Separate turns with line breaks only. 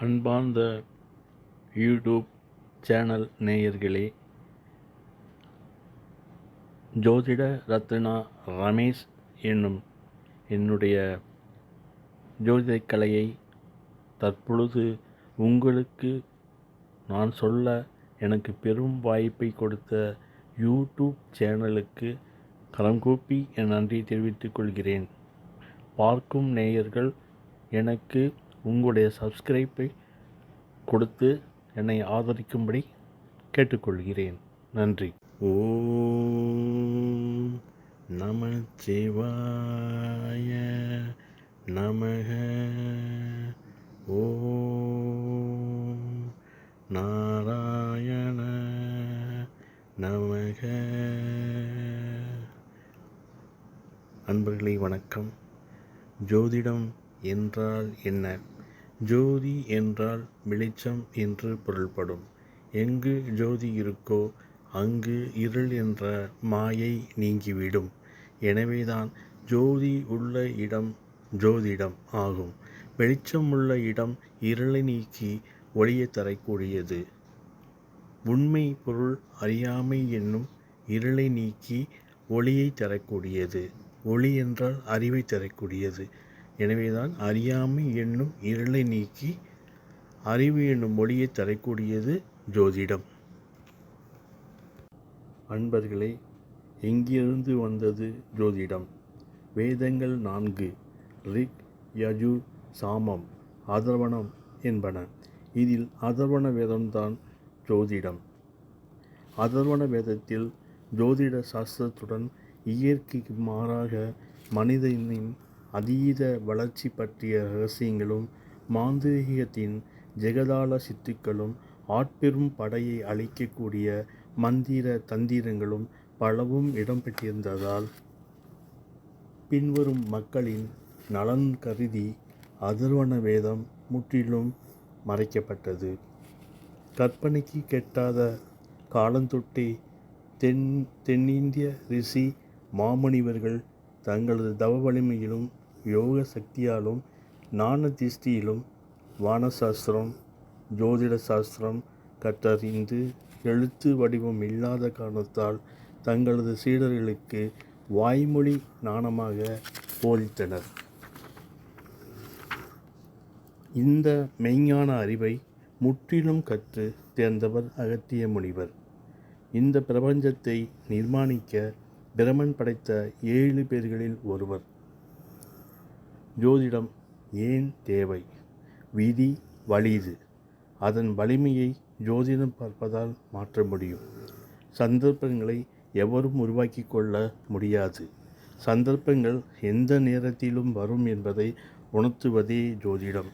அன்பார்ந்த YouTube channel நேயர்களே ஜோதிட ரத்னா ரமேஷ் என்னும் என்னுடைய ஜோதிடக் கலையை தற்பொழுது உங்களுக்கு நான் சொல்ல எனக்கு பெரும் வாய்ப்பை கொடுத்த யூடியூப் சேனலுக்கு கரங்கூப்பி என் நன்றி தெரிவித்துக் கொள்கிறேன். பார்க்கும் நேயர்கள் எனக்கு உங்களுடைய சப்ஸ்கிரைப்பை கொடுத்து என்னை ஆதரிக்கும்படி கேட்டுக்கொள்கிறேன். நன்றி. ஓ நம சிவாய நமக. ஓ நாராயண நமக. அன்பர்களே வணக்கம். ஜோதிடம் என்றால் என்ன? ஜோதி என்றால் வெளிச்சம் என்று பொருள்படும். எங்கு ஜோதி இருக்கோ அங்கு இருள் என்ற மாயை நீங்கிவிடும். எனவேதான் ஜோதி உள்ள இடம் ஜோதிடம் ஆகும். வெளிச்சம் உள்ள இடம் இருளை நீக்கி ஒளியை தரக்கூடியது. உண்மை பொருள் அறியாமை என்னும் இருளை நீக்கி ஒளியை தரக்கூடியது. ஒளி என்றால் அறிவை தரக்கூடியது. எனவேதான் அறியாமை என்னும் இருளை நீக்கி அறிவு என்னும் ஒளியை தரக்கூடியது ஜோதிடம். அன்பர்களே எங்கிருந்து வந்தது ஜோதிடம். வேதங்கள் நான்கு ரிக் யஜு சாமம் அதர்வணம் என்பன. இதில் அதர்வண வேதம்தான் ஜோதிடம். அதர்வண வேதத்தில் ஜோதிட சாஸ்திரத்துடன் இயற்கைக்கு மாறாக மனிதனின் அதீத வளர்ச்சி பற்றிய ரகசியங்களும் மாந்திரீகத்தின் ஜெகதாள சித்துக்களும் ஆட்பெரும் படையை அழிக்கக்கூடிய மந்திர தந்திரங்களும் பலவும் இடம்பெற்றிருந்ததால் பின்வரும் மக்களின் நலன் கருதி அதர்வன வேதம் முற்றிலும் மறைக்கப்பட்டது. கற்பனைக்கு கெட்டாத காலந்தொட்டே தென் தென்னிந்திய ரிஷி மாமுனிவர்கள் தங்களது தவ வலிமையிலும் யோக சக்தியாலும் ஞான திஷ்டியிலும் வானசாஸ்திரம் ஜோதிட சாஸ்திரம் கற்றறிந்து எழுத்து வடிவம் இல்லாத காரணத்தால் தங்களது சீடர்களுக்கு வாய்மொழி ஞானமாக போதித்தனர். இந்த மெய்ஞான அறிவை முற்றிலும் கற்று தேர்ந்தவர் அகத்திய முனிவர். இந்த பிரபஞ்சத்தை நிர்மாணிக்க பிரமன் படைத்த ஏழு பேர்களில் ஒருவர். ஜோதிடம் ஏன் தேவை? விதி வலிது. அதன் வலிமையை ஜோதிடம் பார்ப்பதால் மாற்ற முடியும். சந்தர்ப்பங்களை எவரும் உருவாக்கி கொள்ள முடியாது. சந்தர்ப்பங்கள் எந்த நேரத்திலும் வரும் என்பதை உணர்த்துவதே ஜோதிடம்.